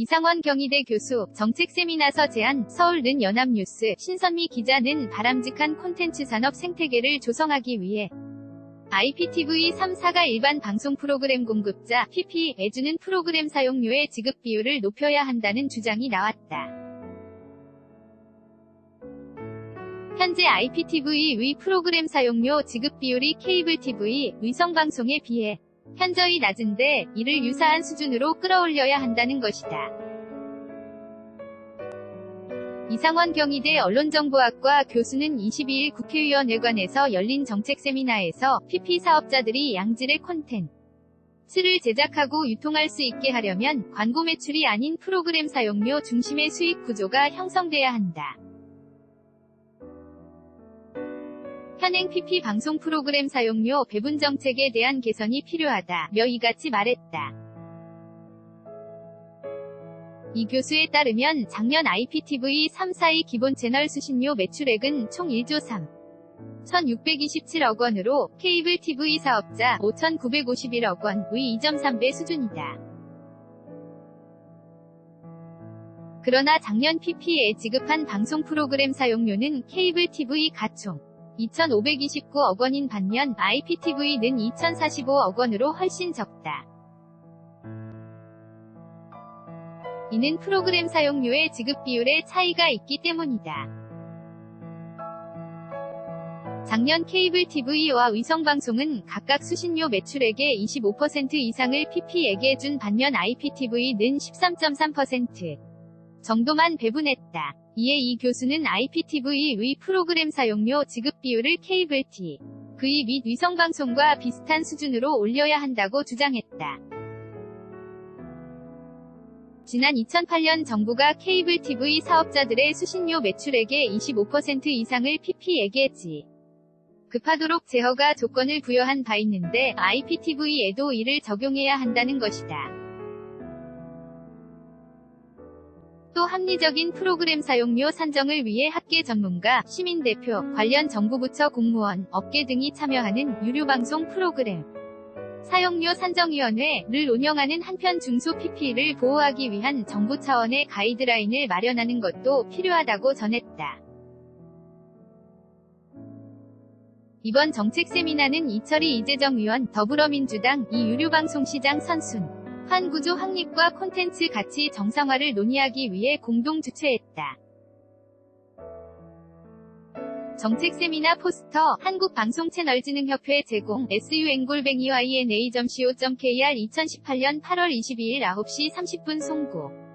이상원 경희대 교수, 정책 세미나서 제안, 서울는 연합뉴스, 신선미 기자는 바람직한 콘텐츠 산업 생태계를 조성하기 위해 IPTV 3사가 일반 방송 프로그램 공급자 PP에 주는 프로그램 사용료의 지급 비율을 높여야 한다는 주장이 나왔다. 현재 IPTV 의 프로그램 사용료 지급 비율이 케이블 TV, 위성방송에 비해 현저히 낮은데 이를 유사한 수준으로 끌어올려야 한다는 것이다. 이상원 경희대 언론정보학과 교수는 22일 국회의원회관에서 열린 정책 세미나에서 PP 사업자들이 양질의 콘텐츠를 제작하고 유통할 수 있게 하려면 광고 매출이 아닌 프로그램 사용료 중심의 수익 구조가 형성돼야 한다. 현행 PP 방송 프로그램 사용료 배분 정책에 대한 개선이 필요하다며 이같이 말했다. 이 교수에 따르면 작년 IPTV 3사의 기본 채널 수신료 매출액은 총 1조 3. 1627억 원으로 케이블 TV 사업자 5951억 원의 2.3배 수준이다. 그러나 작년 PP에 지급한 방송 프로그램 사용료는 케이블 TV 가총 2,529억 원인 반면 IPTV는 2,045억 원으로 훨씬 적다. 이는 프로그램 사용료의 지급 비율의 차이가 있기 때문이다. 작년 케이블 TV와 위성방송은 각각 수신료 매출액의 25% 이상을 PP에게 준 반면 IPTV는 13.3% 정도만 배분했다. 이에 이 교수는 IPTV의 프로그램 사용료 지급 비율을 케이블 T, 그이 및 위성방송과 비슷한 수준으로 올려야 한다고 주장했다. 지난 2008년 정부가 케이블 TV 사업자들의 수신료 매출액의 25% 이상을 PP에게 지. 급하도록 제허가 조건을 부여한 바 있는데 IPTV에도 이를 적용해야 한다는 것이다. 또 합리적인 프로그램 사용료 산정을 위해 학계 전문가, 시민대표, 관련 정부부처 공무원, 업계 등이 참여하는 유료방송 프로그램 사용료 산정위원회를 운영하는 한편 중소 PP를 보호하기 위한 정부 차원의 가이드라인을 마련하는 것도 필요하다고 전했다. 이번 정책 세미나는 이철희 이재정 의원, 더불어민주당, 이 유료방송시장 선순, 환구조 확립과 콘텐츠 가치 정상화를 논의하기 위해 공동 주최했다. 정책 세미나 포스터 한국방송채널진흥협회 제공 sun골뱅이yna.co.kr 2018년 8월 22일 9시 30분 송고